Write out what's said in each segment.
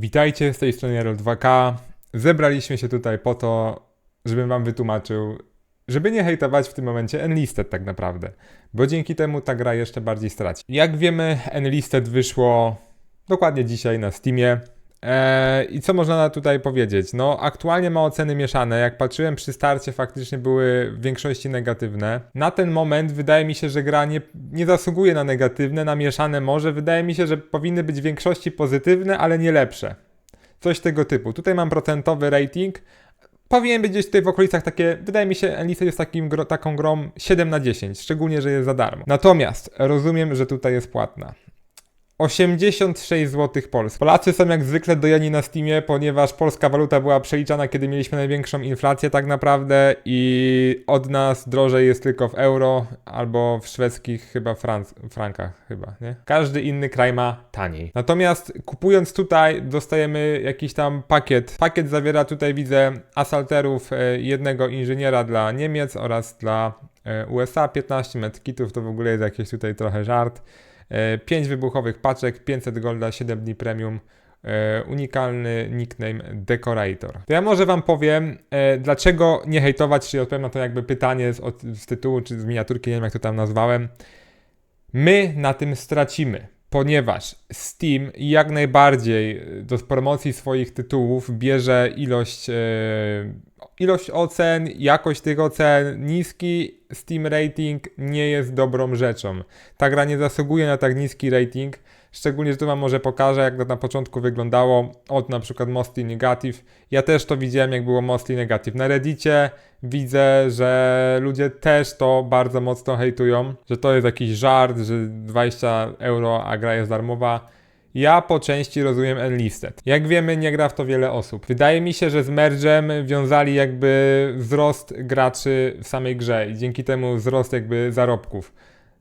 Witajcie, z tej strony Jarol2K. Zebraliśmy się tutaj po to, żebym wam wytłumaczył, żeby nie hejtować w tym momencie Enlisted tak naprawdę, bo dzięki temu ta gra jeszcze bardziej straci. Jak wiemy, Enlisted wyszło dokładnie dzisiaj na Steamie. Eee, I co można tutaj powiedzieć? No, aktualnie ma oceny mieszane. Jak patrzyłem przy starcie, faktycznie były w większości negatywne. Na ten moment wydaje mi się, że gra nie, nie zasługuje na negatywne, na mieszane może. Wydaje mi się, że powinny być w większości pozytywne, ale nie lepsze. Coś tego typu. Tutaj mam procentowy rating. Powinien być gdzieś tutaj w okolicach takie, wydaje mi się, Enlisted jest takim, taką grą 7 na 10, szczególnie, że jest za darmo. Natomiast rozumiem, że tutaj jest płatna. 86 zł Polski. Polacy są jak zwykle dojeni na Steamie, ponieważ polska waluta była przeliczana, kiedy mieliśmy największą inflację tak naprawdę i od nas drożej jest tylko w euro albo w szwedzkich chyba franc frankach chyba, nie? Każdy inny kraj ma taniej. Natomiast kupując tutaj dostajemy jakiś tam pakiet. Pakiet zawiera tutaj widzę asalterów e, jednego inżyniera dla Niemiec oraz dla e, USA, 15 medkitów, to w ogóle jest jakiś tutaj trochę żart. 5 wybuchowych paczek, 500 golda, 7 dni premium, e, unikalny nickname Decorator. To ja może wam powiem, e, dlaczego nie hejtować, czyli odpowiem na to jakby pytanie z, z tytułu, czy z miniaturki, nie wiem jak to tam nazwałem. My na tym stracimy, ponieważ Steam jak najbardziej do promocji swoich tytułów bierze ilość, e, ilość ocen, jakość tych ocen. Niski Steam rating nie jest dobrą rzeczą. Ta gra nie zasługuje na tak niski rating. Szczególnie, że tu wam może pokażę, jak to na początku wyglądało od na przykład Mostly Negative. Ja też to widziałem, jak było Mostly Negative. Na Reddicie widzę, że ludzie też to bardzo mocno hejtują, że to jest jakiś żart, że 20 euro, a gra jest darmowa. Ja po części rozumiem Enlisted. Jak wiemy, nie gra w to wiele osób. Wydaje mi się, że z mergem wiązali jakby wzrost graczy w samej grze i dzięki temu wzrost jakby zarobków.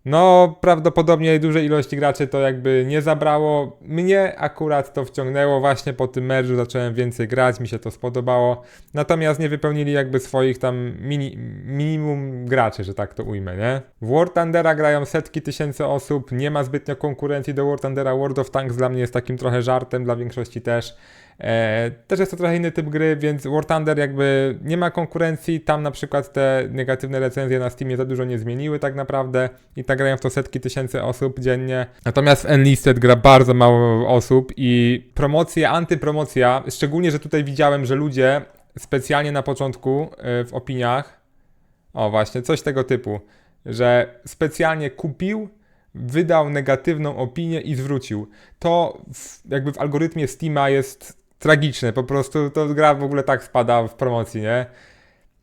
No, prawdopodobnie dużej ilości graczy to jakby nie zabrało. Mnie akurat to wciągnęło, właśnie po tym merżu zacząłem więcej grać, mi się to spodobało. Natomiast nie wypełnili jakby swoich tam mini, minimum graczy, że tak to ujmę, nie? W War Thundera grają setki tysięcy osób, nie ma zbytnio konkurencji do War Thundera. World of Tanks dla mnie jest takim trochę żartem, dla większości też. E, też jest to trochę inny typ gry, więc War Thunder jakby nie ma konkurencji. Tam na przykład te negatywne recenzje na Steamie za dużo nie zmieniły tak naprawdę i tak grają w to setki tysięcy osób dziennie. Natomiast Enlisted gra bardzo mało osób i promocja, antypromocja, szczególnie, że tutaj widziałem, że ludzie specjalnie na początku e, w opiniach, o właśnie, coś tego typu, że specjalnie kupił wydał negatywną opinię i zwrócił. To w, jakby w algorytmie Steama jest tragiczne, po prostu to gra w ogóle tak spada w promocji, nie?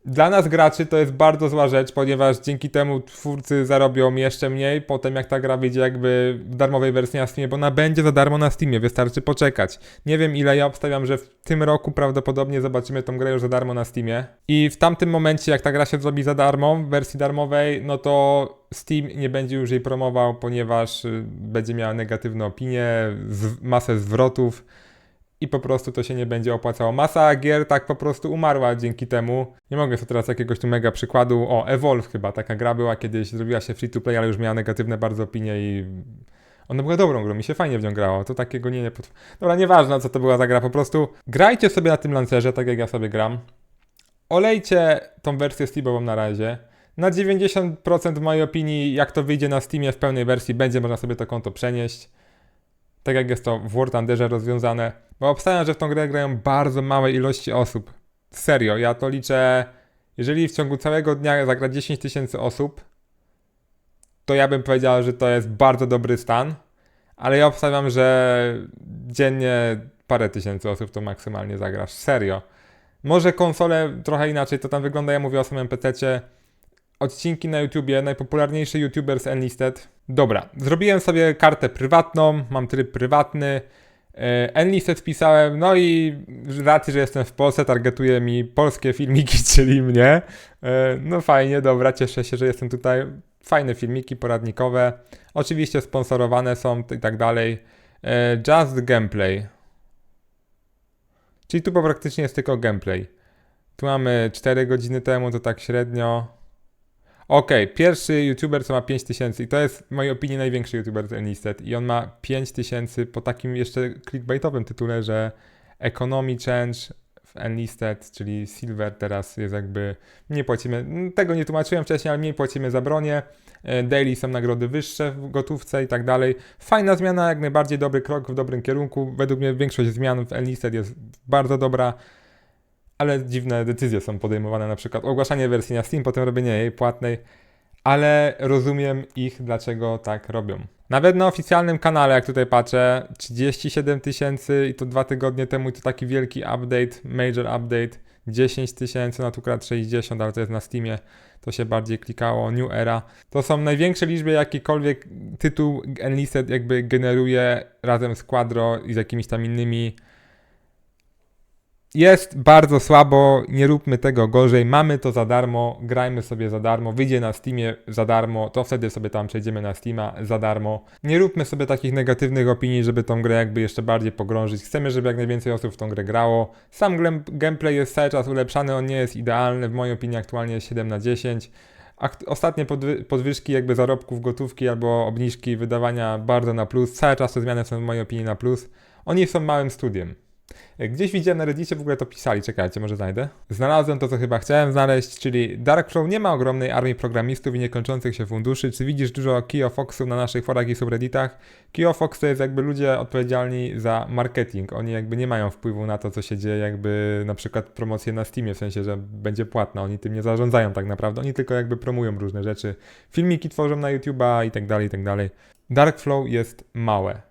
Dla nas graczy to jest bardzo zła rzecz, ponieważ dzięki temu twórcy zarobią jeszcze mniej, potem jak ta gra wyjdzie jakby w darmowej wersji na Steamie, bo ona będzie za darmo na Steamie, wystarczy poczekać. Nie wiem ile, ja obstawiam, że w tym roku prawdopodobnie zobaczymy tą grę już za darmo na Steamie. I w tamtym momencie, jak ta gra się zrobi za darmo, w wersji darmowej, no to Steam nie będzie już jej promował, ponieważ y, będzie miała negatywne opinie, masę zwrotów i po prostu to się nie będzie opłacało. Masa gier tak po prostu umarła dzięki temu. Nie mogę sobie teraz jakiegoś tu mega przykładu. O, Evolve chyba, taka gra była kiedyś, zrobiła się free to play, ale już miała negatywne bardzo opinie i ona była dobrą grą, mi się fajnie w nią grało. To takiego nie, nie pot... Dobra, nieważne co to była za gra, po prostu grajcie sobie na tym lancerze, tak jak ja sobie gram. Olejcie tą wersję Steamową na razie. Na 90% w mojej opinii, jak to wyjdzie na Steamie w pełnej wersji, będzie można sobie to konto przenieść. Tak jak jest to w War Thunderze rozwiązane. Bo obstawiam, że w tą grę grają bardzo małe ilości osób. Serio, ja to liczę. Jeżeli w ciągu całego dnia zagra 10 tysięcy osób, to ja bym powiedział, że to jest bardzo dobry stan. Ale ja obstawiam, że dziennie parę tysięcy osób to maksymalnie zagrasz. Serio. Może konsole trochę inaczej to tam wygląda. Ja mówię o samym PC odcinki na YouTubie, najpopularniejszy YouTuber z Enlisted. Dobra, zrobiłem sobie kartę prywatną, mam tryb prywatny. E, Enlisted wpisałem, no i z racji, że jestem w Polsce, targetuje mi polskie filmiki, czyli mnie. E, no fajnie, dobra, cieszę się, że jestem tutaj. Fajne filmiki poradnikowe. Oczywiście sponsorowane są i tak dalej. E, Just Gameplay. Czyli tu praktycznie jest tylko gameplay. Tu mamy 4 godziny temu, to tak średnio. Okej, pierwszy youtuber, co ma 5000 i to jest w mojej opinii największy youtuber z Enlisted i on ma 5000 po takim jeszcze clickbaitowym tytule, że Economy Change w Enlisted, czyli Silver teraz jest jakby, mniej płacimy, tego nie tłumaczyłem wcześniej, ale mniej płacimy za bronię, e, daily są nagrody wyższe w gotówce i tak dalej. Fajna zmiana, jak najbardziej dobry krok w dobrym kierunku. Według mnie większość zmian w Enlisted jest bardzo dobra, ale dziwne decyzje są podejmowane, na przykład ogłaszanie wersji na Steam, potem robienie jej płatnej, ale rozumiem ich, dlaczego tak robią. Nawet na oficjalnym kanale, jak tutaj patrzę, 37 tysięcy i to dwa tygodnie temu i to taki wielki update, major update, 10 tysięcy, no tu akurat 60, ale to jest na Steamie, to się bardziej klikało, New Era. To są największe liczby, jakikolwiek tytuł Enlisted jakby generuje razem z Quadro i z jakimiś tam innymi jest bardzo słabo, nie róbmy tego gorzej, mamy to za darmo, grajmy sobie za darmo, wyjdzie na Steamie za darmo, to wtedy sobie tam przejdziemy na Steama za darmo. Nie róbmy sobie takich negatywnych opinii, żeby tą grę jakby jeszcze bardziej pogrążyć. Chcemy, żeby jak najwięcej osób w tą grę grało. Sam gameplay jest cały czas ulepszany, on nie jest idealny, w mojej opinii aktualnie jest 7 na 10. Akt- ostatnie podwy- podwyżki jakby zarobków gotówki albo obniżki wydawania bardzo na plus, cały czas te zmiany są w mojej opinii na plus. Oni są małym studiem. Gdzieś widziałem na Reddicie, w ogóle to pisali, czekajcie, może znajdę. Znalazłem to, co chyba chciałem znaleźć, czyli Darkflow nie ma ogromnej armii programistów i niekończących się funduszy. Czy widzisz dużo Kio Foxów na naszych forach i subredditach? Kio Fox to jest jakby ludzie odpowiedzialni za marketing. Oni jakby nie mają wpływu na to, co się dzieje, jakby na przykład promocje na Steamie, w sensie, że będzie płatna. Oni tym nie zarządzają tak naprawdę. Oni tylko jakby promują różne rzeczy. Filmiki tworzą na YouTube'a i tak dalej, i tak dalej. Darkflow jest małe.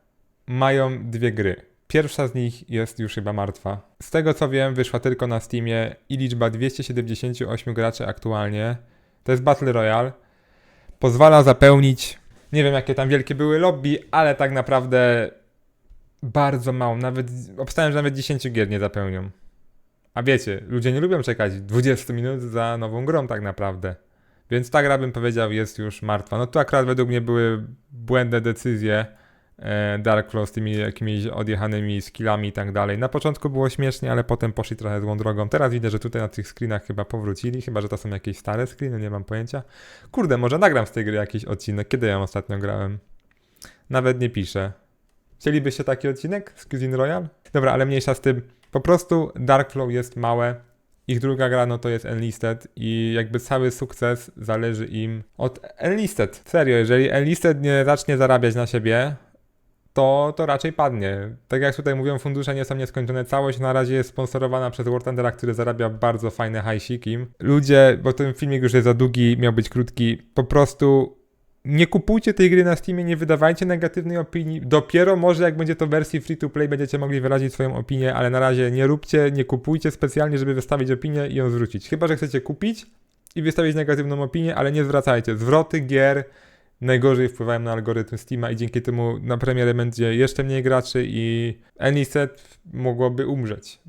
Mają dwie gry. Pierwsza z nich jest już chyba martwa. Z tego co wiem, wyszła tylko na Steamie i liczba 278 graczy aktualnie. To jest Battle Royale. Pozwala zapełnić, nie wiem jakie tam wielkie były lobby, ale tak naprawdę bardzo mało. Nawet obstałem, że nawet 10 gier nie zapełnią. A wiecie, ludzie nie lubią czekać 20 minut za nową grą tak naprawdę. Więc ta gra bym powiedział jest już martwa. No tu akurat według mnie były błędne decyzje Dark Claw z tymi jakimiś odjechanymi skillami i tak dalej. Na początku było śmiesznie, ale potem poszli trochę złą drogą. Teraz widzę, że tutaj na tych screenach chyba powrócili, chyba że to są jakieś stare screeny, nie mam pojęcia. Kurde, może nagram z tej gry jakiś odcinek. Kiedy ja ostatnio grałem? Nawet nie piszę. Chcielibyście taki odcinek z Cuisine Royale? Dobra, ale mniejsza z tym. Po prostu Darkflow jest małe. Ich druga gra no to jest Enlisted i jakby cały sukces zależy im od Enlisted. Serio, jeżeli Enlisted nie zacznie zarabiać na siebie, to, to raczej padnie. Tak jak tutaj mówią, fundusze nie są nieskończone. Całość na razie jest sponsorowana przez War który zarabia bardzo fajne hajsiki. Ludzie, bo ten filmik już jest za długi, miał być krótki, po prostu nie kupujcie tej gry na Steamie, nie wydawajcie negatywnej opinii. Dopiero może jak będzie to wersji free to play, będziecie mogli wyrazić swoją opinię, ale na razie nie róbcie, nie kupujcie specjalnie, żeby wystawić opinię i ją zwrócić. Chyba, że chcecie kupić i wystawić negatywną opinię, ale nie zwracajcie. Zwroty gier najgorzej wpływają na algorytm Steama i dzięki temu na premierę będzie jeszcze mniej graczy i Aniset mogłoby umrzeć.